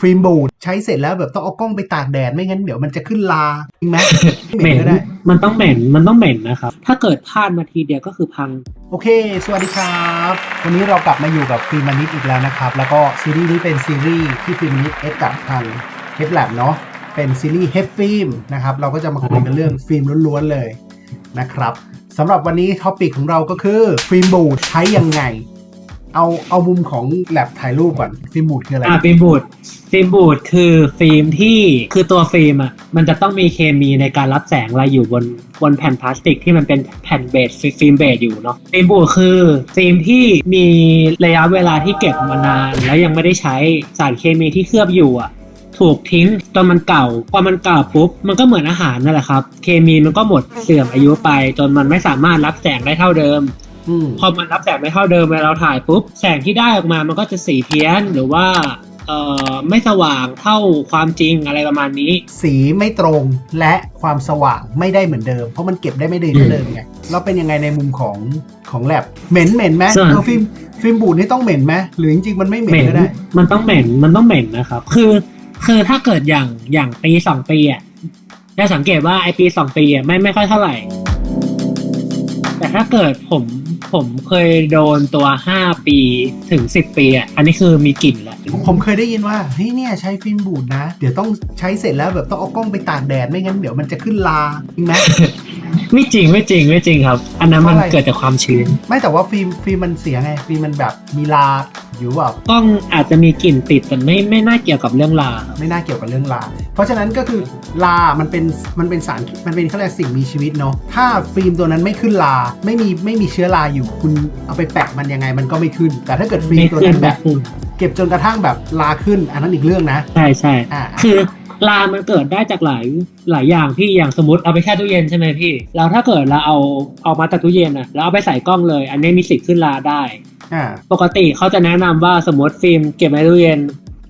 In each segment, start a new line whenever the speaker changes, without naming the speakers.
ฟิล์มบูดใช้เสร็จแล้วแบบต้องเอากล้องไปตากแดดไม่งั้นเดี๋ยวมันจะขึ้นลาจริงไหม
เหม็น
ก็ได้
มันต้องเหม็นมันต้องเหม็นนะครับ ถ้าเกิดพลาดมาทีเดียวก็คือพัง
โอเค สวัสดีครับ วันนี้เรากลับมาอยู่กับฟิล์มนิดอีกแล้วนะครับ แล้วก็ซีรีส์นี้เป็นซีรีส์ที่ฟิล์มนิดเอ็กกับทางเฮฟแลบเนาะเป็นซีรีส์เฮฟฟิล์มนะครับเราก็จะมาคุยกันเรื่องฟิล์มล้วนๆเลยนะครับสำหรับวันนี้ท็อปิกของเราก็คือฟิล์มบูดใช้ยังไง เอาเอามุมของแลบถ่ายรูปก่อนฟิล์มบูดคืออะไร
อ่าฟิล์มบูดฟิล์มบูดคือฟิล์มที่คือตัวฟิล์มอะมันจะต้องมีเคมีในการรับแสงอะไรอยู่บนบนแผ่นพลาสติกที่มันเป็นแผ่นเบสฟิล์มเบสอยู่เนาะฟิล์มบูดคือฟิล์มที่มีระยะเวลาที่เก็บมานาน แล้วยังไม่ได้ใช้สารเคมีที่เคลือบอยู่อะถูกทิ้งจนมันเก่าพอมันเก่าปุ๊บมันก็เหมือนอาหารนั่นแหละครับ เคมีมันก็หมดเสื่อมอายุไป จนมันไม่สามารถรับแสงได้เท่าเดิม พอมันรับแสงไม่เท่าเดิมเวลาเราถ่ายปุ๊บแสงที่ได้ออกมามันก็จะสีเพี้ยนหรือว่าเอ่อไม่สว่างเท่าความจริงอะไรประมาณนี้
สีไม่ตรงและความสว่างไม่ได้เหมือนเดิม เพราะมันเก็บได้ไม่ดีเท่าเดิมไงเราเป็นยังไงในมุมของของแลบเหม็นเหม็นไหม
ส่วน
เออฟิล์มฟิล์มบูดนี่ต้องเหม็นไหมหรือจริงๆมันไม่เหม็
เห
น
ม็น
ก็ได้
มันต้องเหม็นมันต้องเหม็นนะครับ คือคือถ้าเกิดอย่างอย่างปีสองปีอะจะสังเกตว่าไอปีสองปีอะไม่ไม่ค่อยเท่าไหร่ แต่ถ้าเกิดผม ผมเคยโดนตัวห้าปีถึงสิบปีอะอันนี้คือมีกลิ่นแหละ
ผมเคยได้ยินว่าเฮ้ยเนี่ยใช้ฟิล์มบูดนะ เดี๋ยวต้องใช้เสร็จแล้วแบบต้องเอากล้องไปตากแดดไม่งั้นเดี๋ยวมันจะขึ้นลาจริงไหม
ไม่จริงไม่จริงไม่จริงครับ อันนั้นมัน
เพราะอะไร
เกิดจากความชื้น
ไม่แต่ว่าฟิล์มฟิล์มมันเสียไงฟิล์มมันแบบมีลาอ ยู่แบบ
กล้องอาจจะมีกลิ่นติดแต่ไม่ไม่น่าเกี่ยวกับเรื่องลาครับ
ไม่น่าเกี่ยวกับเรื่องลา เพราะฉะนั้นก็คือลา มันเป็นมันเป็นสารมันเป็นเขาเรียกสิ่งมีชีวิตเนาะถ้าฟิล์มตัวนั้นไม่ขึ้นลาไม่มีไม่มีเชื้อราอยู่คุณเอาไปแปะมันยังไงมันก็ไม่ขึ้น แต่ถ้าเกิดฟิล์ม
ไม่
ตัว
ขึ้น
นั้นแบ
ไม่
บ
ขึ้น
เก็บจนกระทั่งแบบลาขึ้น อันนั้นอีกเรื่องนะ
ใช่ใช่
อ่า
คือลามันเกิดได้จากหลายหลายอย่างพี่อย่างสมมติเอาไปแช่ตู้เย็นใช่ไหมพี่ แล้วถ้าเกิดเราเอาเอามาจากตู้เย็นอะแล้วเอาไปใส่กล้องเลย อันนี้มีสิทธิ์ขึ้นลาได้
อ่า
ปกติเขาจะแนะนำว่าสมมติฟิล์มเก็บไว้ในตู้เย็น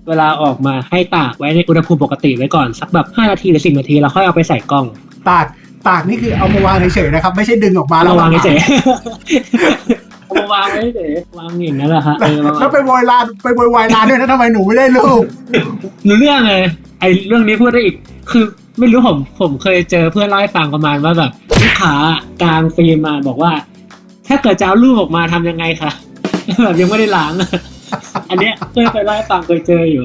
เวลาออกมาให้ตากไว้ในอุณหภูมิปกติไว้ก่อนสักแบบ5นาทีหรือ10นาทีแล้วค่อยเอาไปใส่กล้อง
ตากตากนี่คือเอามาวางเฉยๆนะครับ ไม่ใช่ดึงออกมาแล้ว
เราวางเฉยๆเอามาวางไว้เฉยวางอย่างนั้นแหละฮะเออวาง
แล้วไปโวอยลานไปโวยวายลานด้วยนะทำไมหนูไม่ได้รูป
รู้เรื่องเลยไอ้เรื่องนี้พูดได้อีก คือไม่รู้ผมผมเคยเจอเพื่อนเล่าให้ฟังประมาณว่าแบบลูกค้ากลางฟิล์มมาบอกว่า ถ้าเกิดจะเอารูปออกมาทำยังไงคะ แบบยังไม่ได้ล้างอะอันเนี้ยเคยไปเล่าให้ฟังเคยเจออยู่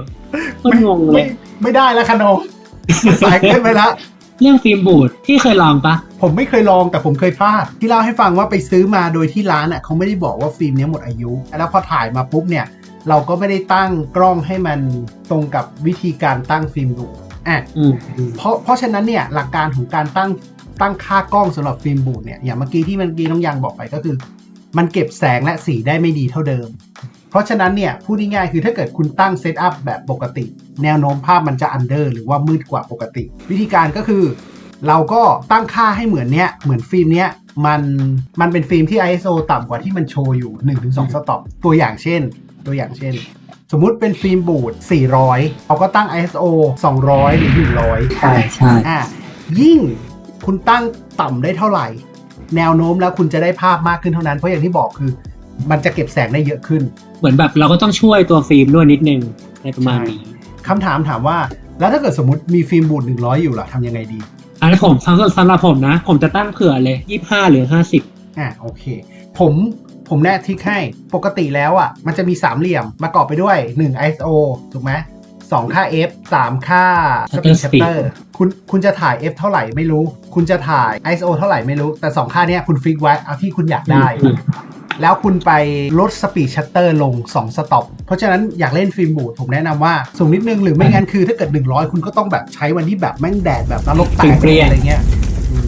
ก็งงเล
ไม่
ย
ไม่ได้แล้วคะน้องสายเกินไปแล้ว
เรื่องฟิล์มบูดที่เคยลองปะ
ผมไม่เคยลองแต่ผมเคยพลาด ที่เล่าให้ฟังว่าไปซื้อมาโดยที่ร้านอะเขาไม่ได้บอกว่าฟิล์มเนี้ยหมดอายุ แล้วพอถ่ายมาปุ๊บเนี่ย เราก็ไม่ได้ตั้งกล้องให้มันตรงกับวิธีการตั้งฟิล์มดูดอะ
อืมอืม
เพราะเพราะฉะนั้นเนี่ยหลักการของการตั้งตั้งค่ากล้องสำหรับฟิล์มบูดเนี่ยอย่างเมื่อกี้ที่เมื่อกี้น้องยังบอกไปก็คือ มันเก็บแสงและสีได้ไม่ดีเท่าเดิม เพราะฉะนั้นเนี่ยพูดง่ายๆคือถ้าเกิดคุณตั้งเซตอัพแบบปกติ แนวโน้มภาพมันจะอันเดอร์หรือว่ามืดกว่าปกติ วิธีการก็คือ เราก็ตั้งค่าให้เหมือนเนี้ยเหมือนฟิล์มเนี้ยมันมันเป็นฟิล์มที่ ISO ต่ำกว่าที่มันโชว์อยู่ 1-2 สต็อปตัวอย่างเช่น ตัวอย่างเช่น สมมุติเป็นฟิล์มบูด400 เราก็ตั้ง ISO 200 หรือ 100
ใช่ใช่
อะยิ่งคุณตั้งต่ำได้เท่าไหร่ แนวโน้มแล้วคุณจะได้ภาพมากขึ้นเท่านั้น เพราะอย่างที่บอกคือ มันจะเก็บแสงได้เยอะขึ้น
เหมือนแบบเราก็ต้องช่วยตัวฟิล์มด้วยนิดนึงอะไรประมาณนี้
คำถามถามว่า แล้วถ้าเกิดสมมติมีฟิล์มบูด100อยู่ล่ะทำยังไงดี
อันนี้ผมสำหรับสำหรับผมนะ ผมจะตั้งเผื่อเลยยี่ห้าหรือห้าสิบ
อะโอเค ผมผมแนะทิกให้ปกติแล้วอะ มันจะมีสามเหลี่ยมประกอบไปด้วย 1 ISO ถูกไหม สองค่า f 3 ค่า speed shutter คุณคุณจะถ่าย f เท่าไหร่ไม่รู้ คุณจะถ่าย ISO เท่าไหร่ไม่รู้ แต่ 2 ค่าเนี้ยคุณฟิกไว้เอาที่คุณอยากได้ แล้วคุณไปลดสปีดชัตเตอร์ลง 2 สต็อป เพราะฉะนั้นอยากเล่นฟิล์มบูดผมแนะนำว่า สูงนิดนึงหรือไม่งั้นคือถ้าเกิด 100 คุณก็ต้องแบบใช้วันที่แบบแม่งแดดแบบนรกแตก
เปรี้ยงๆ
อะไรเงี้ย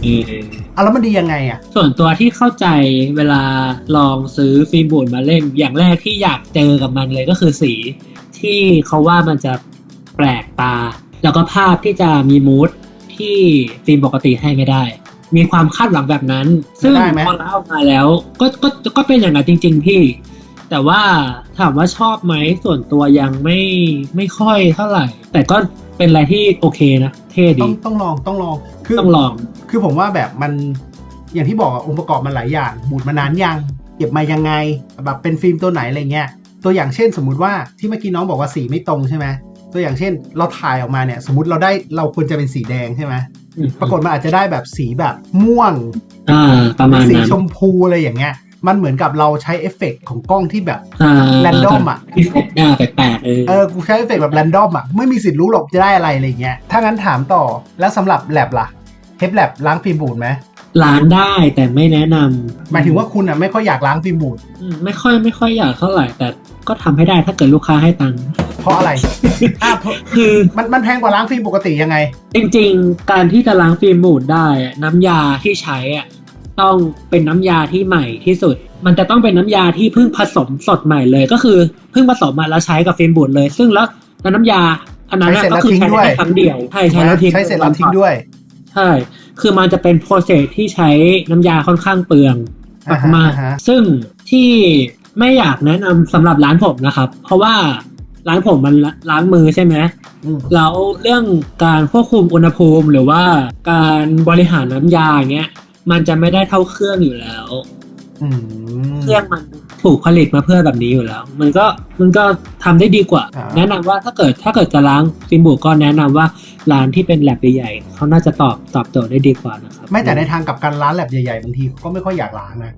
อืม
อะแล้วมันดียังไงอะ
ส่วนตัวที่เข้าใจเวลาลองซื้อฟิล์มบูดมาเล่น อย่างแรกที่อยากเจอกับมันเลยก็คือสี ที่เขาว่ามันจะ แปลกตา แล้วก็ภาพที่จะมีมูดที่ฟิล์มปกติให้ไม่ได้ มีความคาดหวังแบบนั้น ซึ่ง
ได้ไหม
พอเราเอามาแล้ว ก็ก็ก็เป็นอย่างนั้นจริง ๆ พี่ แต่ว่าถามว่าชอบไหมส่วนตัวยังไม่ไม่ค่อยเท่าไหร่ แต่ก็เป็นอะไรที่โอเคนะ เท่
ต้
ดี
องต้องลองต้องลองคือ
ต้องลอง
คือผมว่าแบบมันอย่างที่บอกอะองค์ประกอบมันหลายอย่างบูดมานานยังเก็บมายังไงแบบเป็นฟิล์มตัวไหนอะไรเงี้ยตัวอย่างเช่นสมมุติว่าที่เมื่อกี้น้องบอกว่าสีไม่ตรงใช่ไหม ตัวอย่างเช่น เราถ่ายออกมาเนี่ย สมมติเราได้เราควรจะเป็นสีแดงใช่ไหมปรากฏมันอาจจะได้แบบสีแบบม่วง
อ่าประมาณ
สี
นั้น
ชมพูอะไรอย่างเงี้ย มันเหมือนกับเราใช้เอฟเฟกต์ของกล้องที่แบบ
อ่า
random อะ
ที่เฟกอ่าแปลกๆเออ
เออกูใช้เอฟเฟกต์แบบแรนดอมอะไม่มีสิทธิ์รู้หรอกจะได้อะไรอะไรเงี้ยถ้างั้นถามต่อแล้วสำหรับแลบล่ะเทปแลบล้างฟิล์มบูดไหม
ล้างได้แต่ไม่แนะนำ
หมายถึงว่าคุณอะไม่ค่อยอยากล้างฟิล์มบูด
อืมไม่ค่อยไม่ค่อยอยากเท่าไหร่แต่ก็ทำให้ได้ถ้าเกิดลูกค้าให้ตังค์
เพราะอะไร อะเพราะ
คือ
มันมันแพงกว่าล้างฟิล์มปกติยังไง
จริงๆ การที่จะล้างฟิล์มบูดได้อะน้ำยาที่ใช้อะต้องเป็นน้ำยาที่ใหม่ที่สุด มันจะต้องเป็นน้ำยาที่เพิ่งผสมสดใหม่เลย ก็คือเพิ่งผสมมาแล้วใช้กับฟิล์มบูดเลย ซึ่งแล้วแล้วน้ำยาอันนั้นอะ
ใช้เสร็จแล้
ก็
ว
คือ
ทิ้ง
ใช้
ด้ว
ได้
ย
แค่ครั้งเดียวใช่ใช้แล้วทิ้ง
ใช้เสร็จแล้วทิ้งด้วย
ใช่ คือมันจะเป็นโปรเซสที่ใช้น้ำยาค่อนข้างเปลือง
อ่าฮะ
มาก
อ่าฮะ
ๆซึ่งที่ไม่อยากแนะนำสำหรับร้านผมนะครับ เพราะว่า ร้านผมมันล้างมือใช่ไหม
อืม
แล้วเรื่องการควบคุมอุณหภูมิหรือว่าการบริหารน้ำยาอย่างเงี้ย มันจะไม่ได้เท่าเครื่องอยู่แล้ว
อืม
เครื่องมันถูกผลิตมาเพื่อแบบนี้อยู่แล้ว มันก็มันก็ทำได้ดีกว่า
อ่า
แนะนำว่าถ้าเกิดถ้าเกิดจะล้างฟิล์มบุก็แนะนำว่าร้านที่เป็นแลบใหญ่ๆเขาน่าจะตอบตอบโจทย์ได้ดีกว่านะครับ
ไม่แต่ในทางกลับการร้านแลบใหญ่ๆบางทีเขาก็ไม่ค่อยอยากล้างนะ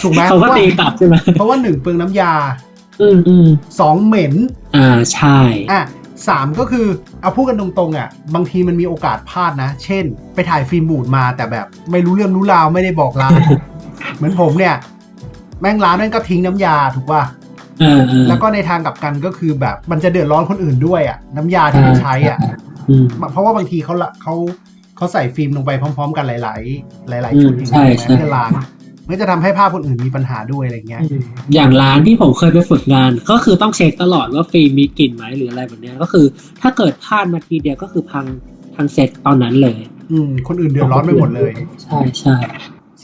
ถูกไหม
เขาก็ตีกลับใช่ไหม
เพราะว่าหนึ่งเปลืองน้ำยา
อืมอืม
สองเหม็น
อ่าใช่
อะสามก็คือเอาพูดกันตรงๆอะบางทีมันมีโอกาสพลาดนะ เช่น ไปถ่ายฟิล์มบูดมาแต่แบบไม่รู้เรื่องรู้ราวไม่ได้บอกร้าน เหมือนผมเนี่ย แม่งร้านนั่นก็ทิ้งน้ำยาถูกป่ะ
เออเออ
แล้วก็ในทางกลับกันก็คือแบบมันจะเดือดร้อนคนอื่นด้วยอะน้ำยาที่มันใช้อะ
อืม
เพราะว่าบางทีเขาละเขาเขาใส่ฟิล์มลงไปพร้อม ๆ กันหลาย ๆ หลาย ๆ ชุด
อืม
อย่าง
ใช่
เงี้ย
ใช่
เพื่อล้าง มันก็จะทำให้ภาพคนอื่นมีปัญหาด้วยอะไรเงี้ย
อย่างร้านที่ผมเคยไปฝึกงาน ก็คือต้องเช็คตลอดว่าฟิล์มมีกลิ่นไหมหรืออะไรแบบเนี้ยก็คือ ถ้าเกิดพลาดมาทีเดียวก็คือพังพังเซ็ตตอนนั้นเลย
อืม คนอื่นเดือดร้อนไปหมดเลย
ใช่ใช่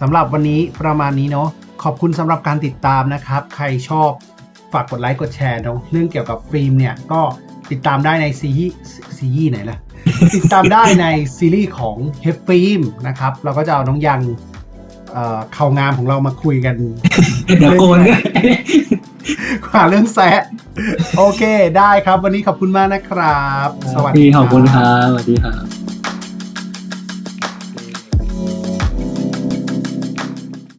สำหรับวันนี้ประมาณนี้เนาะขอบคุณสำหรับการติดตามนะครับ ใครชอบฝากกดไลค์กดแชร์เนาะเรื่องเกี่ยวกับฟิล์มเนี่ยก็ติดตามได้ในซีรีส์ซีรีส์ไหนล่ะติดตามได้ในซีรีส์ของเฮฟฟิล์มนะครับเราก็จะเอาน้องยัง เอ่อข่าวงามของเรามาคุยกัน
เดี๋ยวโกนด้วย
หาเรื่องแซะโอเคได้ครับ วันนี้ขอบคุณมากนะครับ สวัสดี
ขอบคุณครับสวัสดีครับ